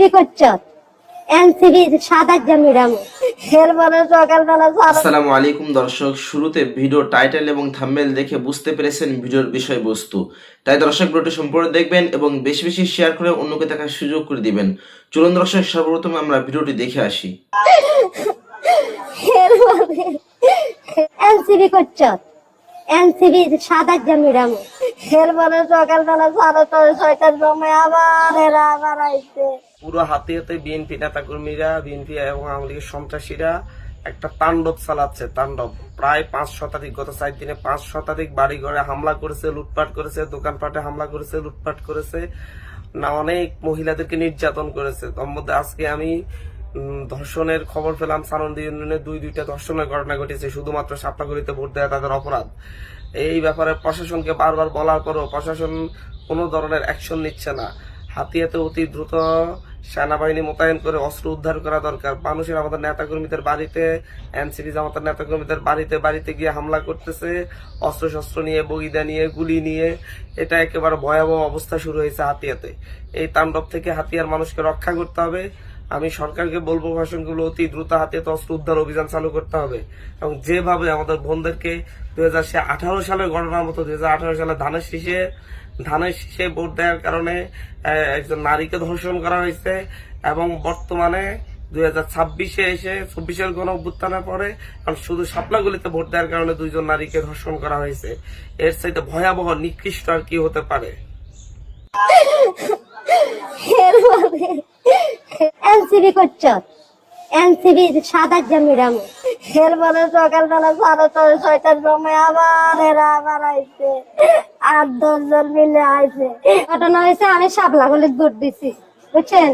NCB করছ? NCB সাদার জমিরাম এরপরে সকালবেলা আসসালামু আলাইকুম দর্শক শুরুতে ভিডিও টাইটেল এবং থাম্বনেল দেখে বুঝতে পেরেছেন ভিডিওর বিষয়বস্তু। তাই দর্শক ভিডিওটি সম্পূর্ণ দেখবেন এবং বেশি বেশি শেয়ার করে অন্যকে দেখার সুযোগ করে দিবেন। চলুন দর্শক সর্বপ্রথমে আমরা ভিডিওটি দেখে আসি। এনসিবি করছ? এনসিবি সাদার জমিরাম এরপরে সকালবেলা সাড়ে ছয়, ছয়টার সময় আবার এরা আবার আইছে। পুরো হাতিয়াতে বিএনপি বিএনপি এবং আওয়ামী লীগের সন্ত্রাসীরা একটা তাণ্ডব চালাচ্ছে, তাণ্ডব। প্রায় পাঁচ শতাধিক, গত চার দিনে পাঁচ শতাধিক বাড়ি ঘরে হামলা করেছে, লুটপাট করেছে, দোকানপাটে হামলা করেছে, লুটপাট করেছে। না, অনেক মহিলাদেরকে নির্যাতন করেছে। তার মধ্যে আজকে আমি ধর্ষণের খবর পেলাম সানন্দী ইউনিয়নে। দুই, দুইটা ধর্ষণের ঘটনা ঘটেছে, শুধুমাত্র সাপলাগুড়িতে ভোট দেওয়া তাদের অপরাধ। এই ব্যাপারে প্রশাসনকে বারবার বলার পরও প্রশাসন কোনো ধরনের অ্যাকশন নিচ্ছে না। হাতিয়াতে অতি দ্রুত সেনাবাহিনী মোতায়েন করে অস্ত্র উদ্ধার করা দরকার। মানুষের আমাদের নেতাকর্মীদের বাড়িতে, এনসিপি জামাতের নেতাকর্মীদের বাড়িতে বাড়িতে গিয়ে হামলা করতেছে। অস্ত্র শস্ত্র নিয়ে, বগিদা নিয়ে, গুলি নিয়ে। এটা একেবারে ভয়াবহ অবস্থা শুরু হয়েছে হাতিয়াতে। এই তাণ্ডব থেকে হাতিয়ার মানুষকে রক্ষা করতে হবে। আমি সরকারকে বলব প্রশাসনগুলো অতি দ্রুত হাতে তস্ত্র উদ্ধার অভিযান চালু করতে হবে। এবং যেভাবে আমাদের বোনদেরকে দু হাজার আঠারো সালের ঘটনার মতো দু হাজার আঠারো সালে ধানের শীষে ধানের শীষে ভোট দেওয়ার কারণে একজন নারীকে ধর্ষণ করা হয়েছে এবং বর্তমানে দুই হাজার ছাব্বিশে এসে চব্বিশের গণ অভ্যুত্থানের পরে শুধু সাপলাগুলিতে ভোট দেওয়ার কারণে দুইজন নারীকে ধর্ষণ করা হয়েছে। এর চাইতে ভয়াবহ, নিকৃষ্ট আর কি হতে পারে? এনসিবি করছ? এনসিবি সাদার জমিরাম এরপরে সকালবেলা সাড়ে ছয়, ছয়টার সময় আবার এরা আবার আইছে। আট দশজন মিলে আইছে। ঘটনা হয়েছে, আমি সাবলাগুলির ভোট দিছি। বুঝছেন?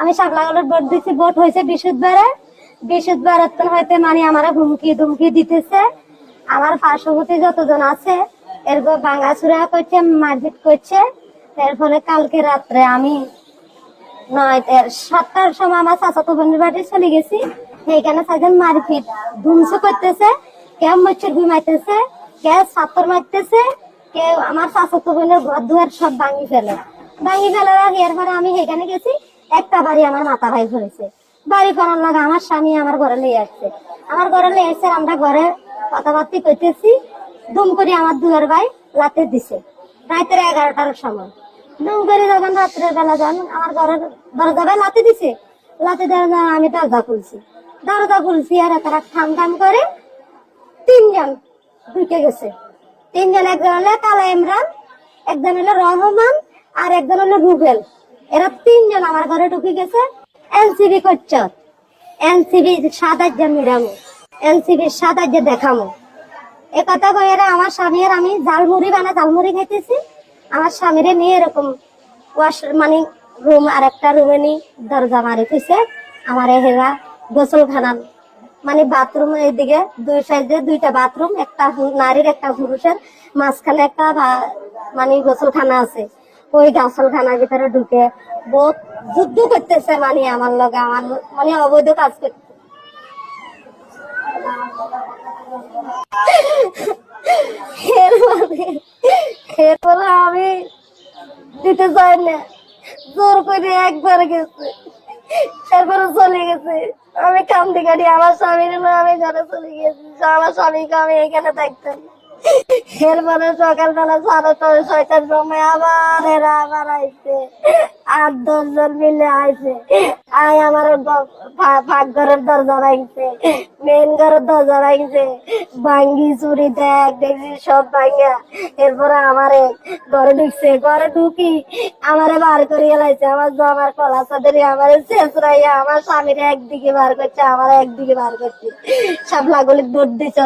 আমি সাবলাগুলির ভোট দিছি, ভোট হয়েছে বৃহস্পতিবারে বৃহস্পতিবার হইতে মানে আমার হুমকি ধুমকি দিতেছে। আমার পার্শ্ববর্তী যতজন আছে, এরপর ভাঙাচুরা করছে, মারপিট করছে। এরপরে কালকে রাত্রে আমি নয় সাতটার সময় আমার চাচাতো বোনের বাড়ি চলে গেছি। সেইখানে সাইজন মারপিট। ধুমসু করতেছে, কেউ মচ্ছর ঘুমাইতেছে কেউ সাতর মারতেছে, কেউ আমার চাচাতো বোনের ঘর দুয়ার সব ভাঙি ফেলে। ভাঙি ফেলে এরপরে আমি সেখানে গেছি, একটা বাড়ি আমার মাথা ভাই ধরেছে বাড়ি করার লাগে আমার স্বামী আমার ঘরে লিয়ে আসছে। আমার ঘরে লিয়ে আসছে আমরা ঘরে কথাবার্তা করতেছি দুম করে আমার দুয়ার ভাই লাতে দিছে। রাতের এগারোটার সময়। দুম করে যখন রাত্রের বেলা যখন আমার ঘরের দরজা ভাই লাতে দিছে। লাতে জন্য আমি দরজা খুলছি। দরজা খুলছি আর তারা ঠাম ঠাম করে তিনজন ঢুকে গেছে। তিনজন, একজন হলো কালা ইমরান, একজন হলো রহমান আর একজন হলো রুবেল। এরা তিনজন আমার ঘরে ঢুকে গেছে। এনসিবি করছ। এনসিবি সাদার যে মিরামো এনসিবি সাদার যে দেখামো। এ কথা এরা আমার স্বামী আর আমি ঝালমুড়ি বানা ঝালমুড়ি খাইতেছি। আমার স্বামীরে নিয়ে এরকম ওয়াশ মানে রুম আর একটা রুমে নি, দরজা মারি থইছে। আমার হেরা গোসলখানা মানে বাথরুম এদিকে দুই সাইডে দুইটা বাথরুম একটা নারীর, একটা পুরুষের। মাঝখানে একটা মানে গোসলখানা আছে। ওই গোসলখানার ভিতরে ঢুকে বহুত যুদ্ধ করতেছে মানে আমার লগে। আমার মানে অবৈধ কাজ করতে এরপরে এরপরে আমি দিতে চাই না। জোর করে একবার গেছে। এরপরে চলে গেছে। আমি কান্দি কাটি আমার স্বামীর আমি ঘরে চলে গেছি আমার স্বামীকে আমি এখানে থাকতাম এরপরে সকালবেলা সাড়ে ছয়, ছয়টার সময় আবার এরা আবার আইছে। আট দশজন মিলে আইছে। আয় আমার ভাগ ঘরের দরজা ভাঙছে। মেন ঘরের দরজা ভাঙছে। ভাঙ্গি, চুরি, দেখ, দেখছি সব ভাঙ্গা। এরপরে আমারে ঘরে ঢুকছে। ঘরে ঢুকি আমারে বার করে এলাইছে আমার জমার কলা চাদরি আমার শেষ রাইয়া আমার স্বামীর একদিকে বার করছে, আমার একদিকে বার করছে। সাপলা গলিত ভোট দিছ।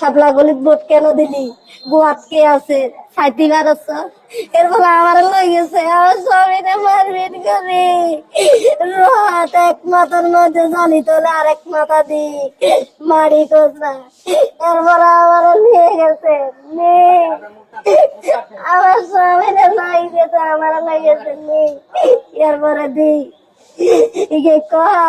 সাপলা গলিত ভোট কেন দিলি? গোয়াত কে আছে? সাইতি বারছ এর ফলে আমার লই গেছে, আমার স্বামীরে মারপিট করে। রাত এক মাথার মধ্যে জানি তোলে আরেক মাথা দি মারি কোসা এর ফলে আমার নিয়ে গেছে নিয়ে আমার স্বামীরে লাই গেছে আমার লাই গেছে নেই এরপরে দি কহা?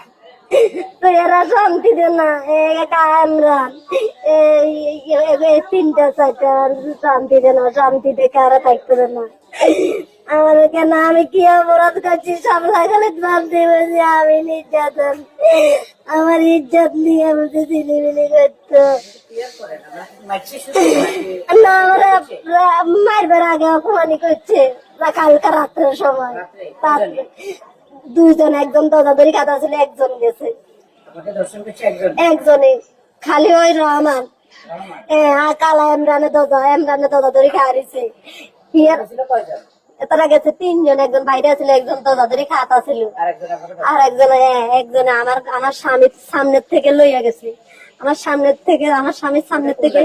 তো এরা শান্তি না। না। না। আমার কেন আমি কি অপরাধ করছি? সব লাগালে ভাবতে বলছি আমি নির্যাতন। আমার ইজ্জত নিয়ে বলছে ছিলিমিলি করতো। না মারবার আগে অপমানি করছে। কালকা রাত্রের সময়। দুইজন একজন দদাদরি খাতা ছিল একজন গেছে। একজনে? খালি ওই রহমান। হ্যাঁ কালা এমরানে দাদা এমরানে দাদা ধরে খাওয়ারিছে তারা গেছে তিনজন একজন বাইরে ছিল একজন খাতা ছিল আর একজন হ্যাঁ, একজনে আমার আমার স্বামীর সামনের থেকে লইয়া গেছে। আমার সামনের থেকে আমার স্বামীর সামনের থেকে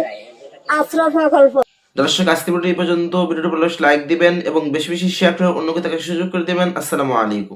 আশ্রয় প্রকল্প দর্শক আজকে ভিডিও এই পর্যন্ত। ভিডিওটি ভালো লাইক দিবেন এবং বেশি বেশি শেয়ার করে অন্যকে তাকে সুযোগ করে দিবেন। আসসালামু আলাইকুম।